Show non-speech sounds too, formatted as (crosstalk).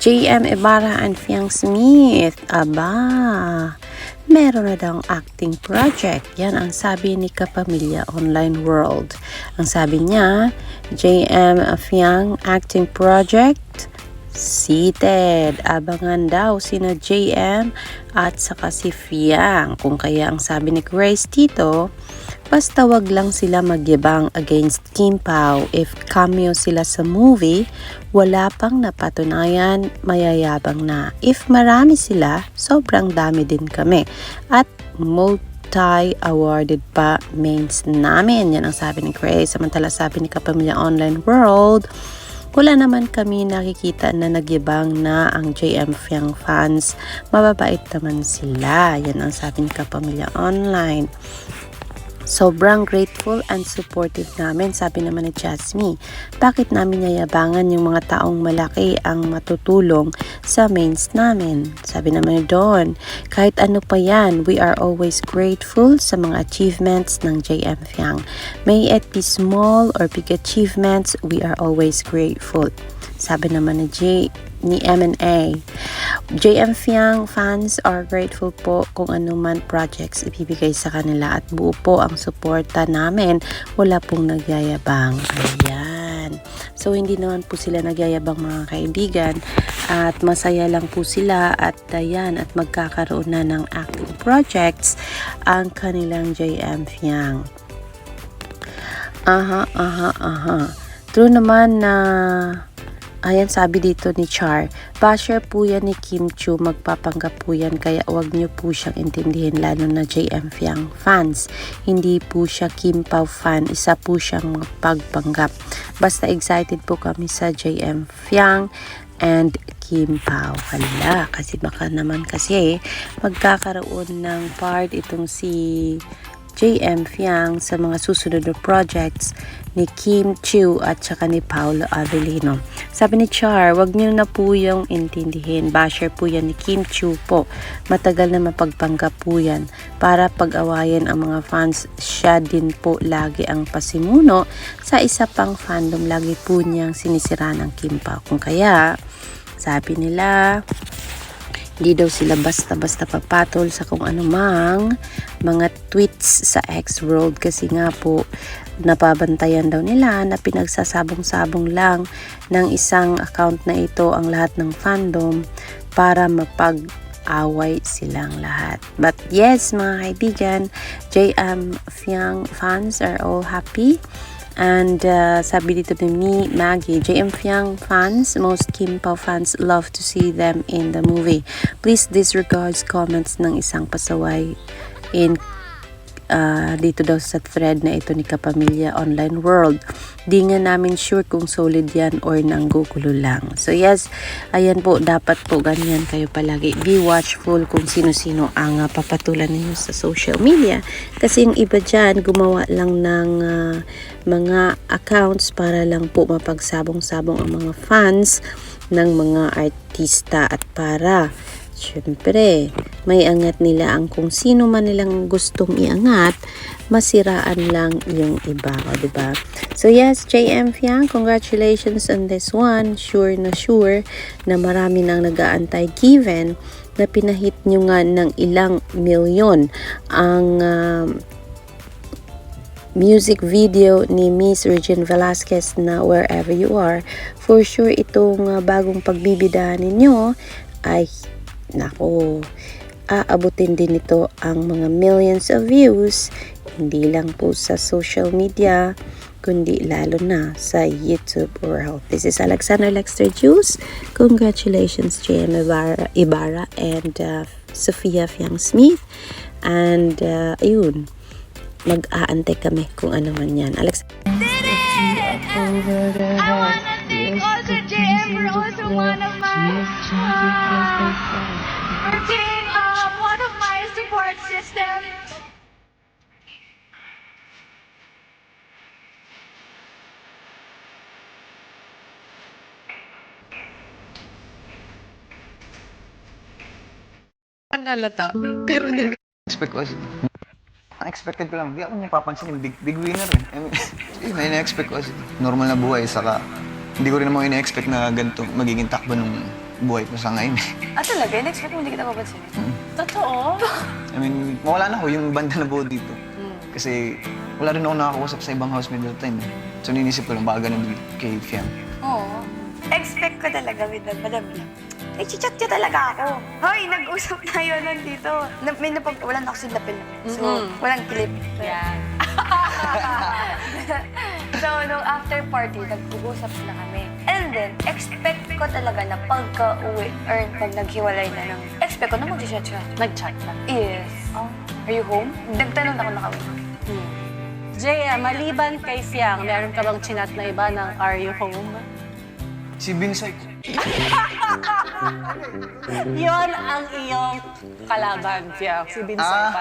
JM Ibarra and Fiang Smith. Aba, meron na daw acting project. Yan ang sabi ni Kapamilya Online World. Ang sabi niya, JM Fiang Acting Project seated. Abangan daw sina JM at saka si Fiang. Kung kaya ang sabi ni Grace Tito, basta wag lang sila magyabang against Kim Pao. If cameo sila sa movie, wala pang napatunayan, mayayabang na. If marami sila, sobrang dami din kami. At multi-awarded pa mains namin. Yan ang sabi ni Grace. Samantala sabi ni Kapamilya Online World, wala naman kami nakikita na nagyabang na ang JM Fiang fans. Mababait naman sila. Yan ang sabi ni Kapamilya Online. Sobrang grateful and supportive namin, sabi naman ni Jasmine. Bakit namin yayabangan yung mga taong malaki ang matutulong sa mains namin? Sabi naman ni Dawn, kahit ano pa yan, we are always grateful sa mga achievements ng JM Fiang. May it be small or big achievements, we are always grateful. Sabi naman ni J ni M&A. JM Fiang fans are grateful po kung anuman projects ibibigay sa kanila at buo po ang suporta namin. Wala pong nagyayabang. Ayan. So, hindi naman po sila nagyayabang mga kaibigan at masaya lang po sila at ayan at magkakaroon na ng acting projects ang kanilang JM Fiang. Aha, aha, aha. True naman na Ayan sabi dito ni Char, basher po yan ni Kim Chu, magpapanggap po yan kaya wag niyo po siyang intindihin lalo na JM Fiang fans. Hindi po siya Kim Pao fan, isa po siyang pagpanggap. Basta excited po kami sa JM Fiang and Kim Pao. Hala, kasi baka naman kasi magkakaroon ng part itong si JM Fiang sa mga susunod na projects ni Kim Chiu at saka ni Paolo Avellino. Sabi ni Char, wag niyo na po yung intindihin. Basher po yan ni Kim Chiu po. Matagal na mapagpanggap po yan. Para pag-awayan ang mga fans, siya din po lagi ang pasimuno sa isa pang fandom. Lagi po niyang sinisira ng Kim Pao. Kung kaya, sabi nila, hindi daw sila basta-basta papatol sa kung anumang mga tweets sa X-World kasi nga po napabantayan daw nila na pinagsasabong-sabong lang ng isang account na ito ang lahat ng fandom para mapag away silang lahat. But yes, mga kaibigan, JM Fiang fans are all happy. And uh, sabi dito ni Maggie, JM Fiang fans, most Kim Pao fans love to see them in the movie. Please disregards comments ng isang pasaway in uh, dito daw sa thread na ito ni Kapamilya Online World. Di nga namin sure kung solid yan or nanggugulo lang. So yes, ayan po, dapat po ganyan kayo palagi. Be watchful kung sino-sino ang uh, papatulan ninyo sa social media. Kasi yung iba dyan, gumawa lang ng uh, mga accounts para lang po mapagsabong-sabong ang mga fans ng mga artista at para Siyempre, may angat nila ang kung sino man nilang gustong iangat, masiraan lang yung iba, o ba? Diba? So yes, JM Fiang, congratulations on this one. Sure na sure na marami nang nag-aantay given na pinahit nyo nga ng ilang milyon ang um, music video ni Miss Regine Velasquez na Wherever You Are. For sure, itong uh, bagong pagbibidahan ninyo ay Nako, aabutin din ito ang mga millions of views, hindi lang po sa social media, kundi lalo na sa YouTube world. This is Alexander Lexter Juice. Congratulations, JM Ibarra, Ibarra and uh, Sofia Fiang Smith. And uh, ayun, mag-aantay kami kung ano man yan. Alex! I wanna thank also JM for also one of my for being systems. Panalata. Pero hindi expect ko. Unexpected ko lang. Di ako niya papansin yung big, big winner eh. I mean, (laughs) yun, may ina-expect ko kasi normal na buhay. Saka hindi ko rin naman ina-expect na ganito magiging takbo ng buhay ko sa ngayon. Ah, talaga? In-expect mo hindi kita papansin? Totoo? I mean, mawala na ako yung banda na buo dito. Kasi wala rin ako nakakausap sa ibang housemate that time. So, ninisip ko lang, baka ganun din kay Fiam. Oo. Expect ko talaga with the madam. Eh, chichat niya talaga ako. Hoy, nag-usap tayo nandito. Na, may napag... Wala na ako silapin. So, walang clip. Yan. (laughs) so, nung after party, nag-uusap na kami. And then, expect ko talaga na pagka-uwi or pag naghiwalay na ng... Expect ko na mag-chat siya. Nag-chat ka. Yes. Oh, are you home? Nagtanong na ako nakauwi. Hmm. Jaya, maliban kay Siang, meron ka bang chinat na iba ng Are You Home? Si Binsay. (laughs) Yon ang iyong kalaban, Siang. Si Vincent Ah.